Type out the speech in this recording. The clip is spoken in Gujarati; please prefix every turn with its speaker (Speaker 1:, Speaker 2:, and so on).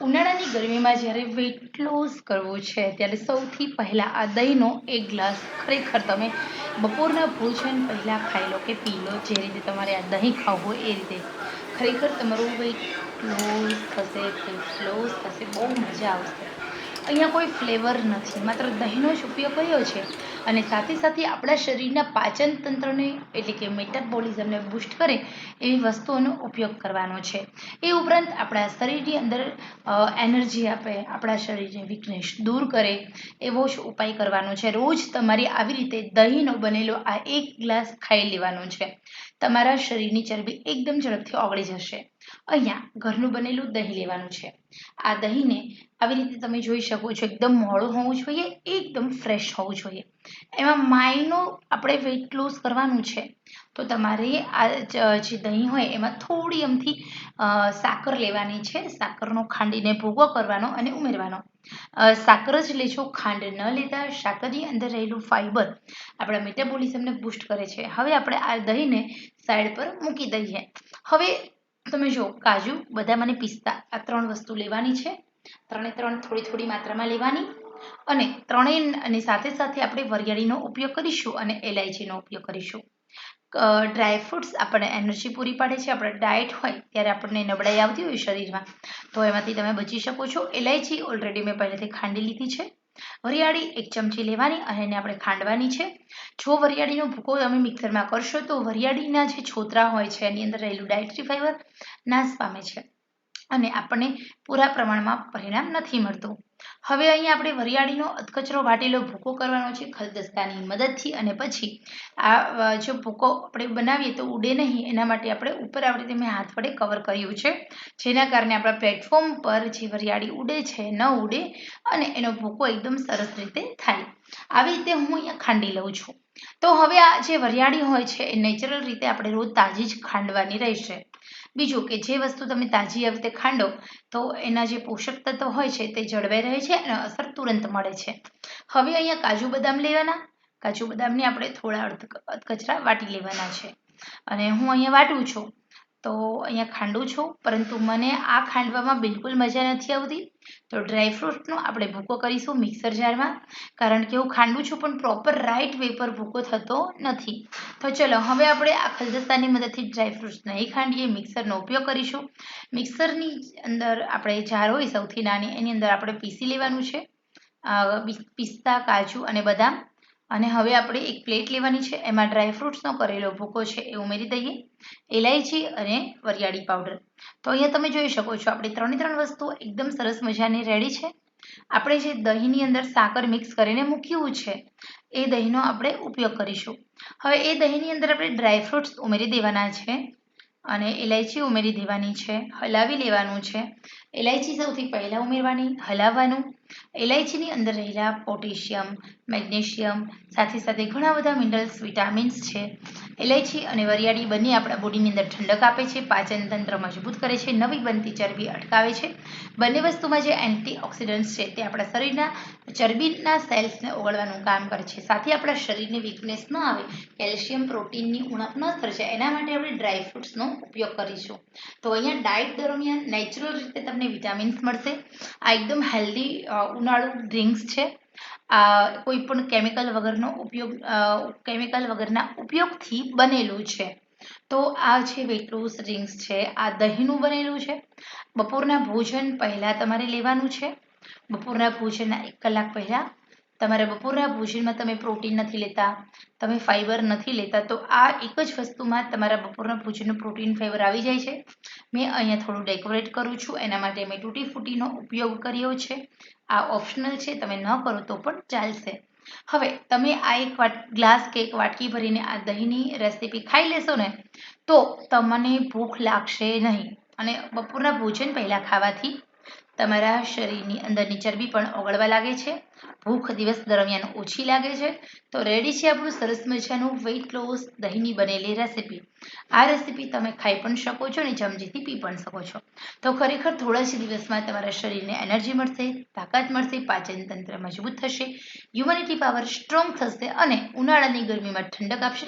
Speaker 1: ઉનાળાની ગરમીમાં જ્યારે વેઇટ લોસ કરવું છે, ત્યારે સૌથી પહેલાં આ દહીંનો એક ગ્લાસ ખરેખર તમે બપોરના ભોજન પહેલાં ખાઈ લો કે પી લો. જે રીતે તમારે આ દહીં ખાવું હોય એ રીતે. ખરેખર તમારું વેઇટ લોસ થશે વેઇટ લોસ થશે, બહુ મજા આવશે. અહીંયા કોઈ ફ્લેવર નથી. માત્ર દહીંનો જ ઉપયોગ કર્યો છે. અને સાથે સાથે આપણા શરીરના પાચન તંત્રને, એટલે કે મેટાબોલિઝમને બૂસ્ટ કરે એવી વસ્તુઓનો ઉપયોગ કરવાનો છે. એ ઉપરાંત આપણા શરીરની અંદર એનર્જી આપે, આપણા શરીરની વીકનેસ દૂર કરે એવો જ ઉપાય કરવાનો છે. રોજ તમારે આવી રીતે દહીંનો બનેલો આ એક ગ્લાસ ખાઈ લેવાનો છે. તમારા શરીરની ચરબી એકદમ ઝડપથી ઓગળી જશે. અહીંયા ઘરનું બનેલું દહીં લેવાનું છે. આ દહીંને આવી રીતે તમે જોઈ શકો છો, એકદમ મોળું હોવું જોઈએ, એકદમ ફ્રેશ હોવું જોઈએ. એમાં માયનો આપણે વેઇટ લોસ કરવાનું છે, તો તમારે આ જે દહીં હોય એમાં થોડી એમથી સાકર લેવાની છે. સાકરનો ખાંડીને ભોગો કરવાનો અને ઉમેરવાનો. સાકર જ લેજો, ખાંડ ન લેતા સાકરની અંદર રહેલું ફાઈબર આપણા મેટાબોલિઝમને બૂસ્ટ કરે છે. હવે આપણે આ દહીંને સાઈડ પર મૂકી દઈએ. હવે તમે જો, કાજુ બદામ અને પિસ્તા, આ ત્રણ વસ્તુ લેવાની છે. ત્રણે ત્રણ થોડી થોડી માત્રામાં લેવાની અને ત્રણેય અને સાથે સાથે આપણે વરિયાળીનો ઉપયોગ કરીશું અને એલાયચીનો ઉપયોગ કરીશું. ડ્રાય ફ્રૂટ્સ આપણને એનર્જી પૂરી પાડે છે. આપણે ડાયટ હોય ત્યારે આપણને નબળાઈ આવતી હોય શરીરમાં. તો એમાંથી તમે બચી શકો છો. એલાયચી ઓલરેડી મેં પહેલેથી ખાંડી લીધી છે. વરિયાળી એક ચમચી લેવાની અને એને આપણે ખાંડવાની છે. જો વરિયાળીનો ભૂકો તમે મિક્સરમાં કરશો તો વરિયાળીના જે છોતરા હોય છે, એની અંદર રહેલું ડાયટ્રી ફાઈબર નાશ પામે છે. અને આપણને પૂરા પ્રમાણમાં પરિણામ નથી મળતું. હવે અહીંયા આપણે વરિયાળીનો અધકચરો વાટેલો ભૂકો કરવાનો છે, ખલદસ્તાની મદદથી અને પછી આ જો ભૂકો આપણે બનાવીએ તો ઉડે નહીં, એના માટે આપણે ઉપર આવી રીતે મેં હાથ વડે કવર કર્યું છે. જેના કારણે આપણા પ્લેટફોર્મ પર જે વરિયાળી ઉડે છે, ન ઉડે અને એનો ભૂકો એકદમ સરસ રીતે થાય. આવી રીતે હું અહીંયા ખાંડી લઉં છું. તો હવે આ જે વરિયાળી હોય છે, એ નેચરલ રીતે આપણે રોજ તાજી જ ખાંડવાની રહેશે. બીજું કે જે વસ્તુ તમે તાજી આવી રીતે ખાંડો, તો એના જે પોષક તત્વો હોય છે તે જળવાઈ રહે છે અને અસર તુરંત મળે છે. હવે અહીંયા કાજુ બદામ લેવાના. કાજુ બદામને આપણે થોડા અડધ કચરા વાટી લેવાના છે. અને હું અહીંયા વાટું છું. તો અહીંયા ખાંડું છું, પરંતુ મને આ ખાંડવામાં બિલકુલ મજા નથી આવતી. તો ડ્રાયફ્રૂટનો આપણે ભૂકો કરીશું મિક્સર જારમાં, કારણ કે હું ખાંડું છું, પણ પ્રોપર રાઈટ વે પર ભૂકો થતો નથી. તો ચલો, હવે આપણે આ ખલદસ્તાની મદદથી ડ્રાયફ્રૂટ્સ નહીં ખાંડીએ, મિક્સરનો ઉપયોગ કરીશું. મિક્સરની અંદર આપણે જાર હોય સૌથી નાની, એની અંદર આપણે પીસી લેવાનું છે. પિસ્તા, કાજુ અને બદામ. અને હવે આપણે એક પ્લેટ લેવાની છે. એમાં ડ્રાયફ્રૂટ્સનો કરેલો ભૂકો છે એ ઉમેરી દઈએ. એલાયચી અને વરિયાળી પાવડર તો અહીંયા તમે જોઈ શકો છો, આપણી ત્રણે ત્રણ વસ્તુઓ એકદમ સરસ મજાની રેડી છે. આપણે જે દહીંની અંદર સાકર મિક્સ કરીને મૂક્યું છે, એ દહીંનો આપણે ઉપયોગ કરીશું. હવે એ દહીંની અંદર આપણે ડ્રાયફ્રૂટ્સ ઉમેરી દેવાના છે. અને ઇલાયચી ઉમેરી દેવાની છે, હલાવી લેવાનું છે. ઇલાયચી સૌથી પહેલાં ઉમેરવાની, હલાવવાનું. ઇલાયચીની અંદર રહેલા પોટેશિયમ, મેગ્નેશિયમ, સાથે સાથે ઘણા બધા મિનરલ્સ, વિટામિન્સ છે. ઇલાયચી અને વરિયાળી બંને આપણા બોડીની અંદર ઠંડક આપે છે, પાચન તંત્ર મજબૂત કરે છે, નવી બનતી ચરબી અટકાવે છે. બંને વસ્તુમાં જે એન્ટીઓક્સિડન્ટ્સ છે તે આપણા શરીરના ચરબીના સેલ્સને ઓગળવાનું કામ કરે છે. સાથે આપણા શરીરની વીકનેસ ન આવે, કેલ્શિયમ પ્રોટીનની ઉણપ ન સર્જાય એના માટે આપણે ડ્રાય ફ્રૂટ્સનો ઉપયોગ કરીશું. તો અહીંયા ડાયટ દરમિયાન નેચરલ રીતે તમને વિટામિન્સ મળશે. આ એકદમ હેલ્ધી ઉનાળુ ડ્રિંક્સ છે. આ કોઈ પણ કેમિકલ વગરનો ઉપયોગ કેમિકલ વગરના ઉપયોગથી બનેલું છે. તો આ છે વેટ લોસ ડ્રિંક્સ છે, આ દહીંનું બનેલું છે. બપોરના ભોજન પહેલાં તમારે લેવાનું છે. બપોરના ભોજનના એક કલાક પહેલાં તમારે બપોરના ભોજનમાં તમે પ્રોટીન નથી લેતા, તમે ફાઈબર નથી લેતા, તો આ એક જ વસ્તુમાં તમારા બપોરના ભોજનનું પ્રોટીન ફાઈબર આવી જાય છે. મેં અહીંયા થોડું ડેકોરેટ કરું છું, એના માટે મેં તૂટી ફૂટીનો ઉપયોગ કર્યો છે. આ ઓપ્શનલ છે, તમે ન કરો તો પણ ચાલશે. હવે, તમે આ એક ગ્લાસ કે એક વાટકી ભરીને આ દહીંની રેસીપી ખાઈ લેશો ને, તો તમને ભૂખ લાગશે નહીં. અને બપોરના ભોજન પહેલાં ખાવાથી તમારા શરીરની અંદરની ચરબી પણ ઓગળવા લાગે છે. ભૂખ દિવસ દરમિયાન ઓછી લાગે છે. તો રેડી છે આપણું સરસ મજાનું વેઇટ લોસ દહીંની બનેલી રેસીપી આ રેસીપી તમે ખાઈ પણ શકો છો અને જમજીથી પી પણ શકો છો. તો ખરેખર થોડા જ દિવસમાં તમારા શરીરને એનર્જી મળશે, તાકાત મળશે, પાચન તંત્ર મજબૂત થશે હ્યુમનિટી પાવર સ્ટ્રોંગ થશે અને ઉનાળાની ગરમીમાં ઠંડક આપશે.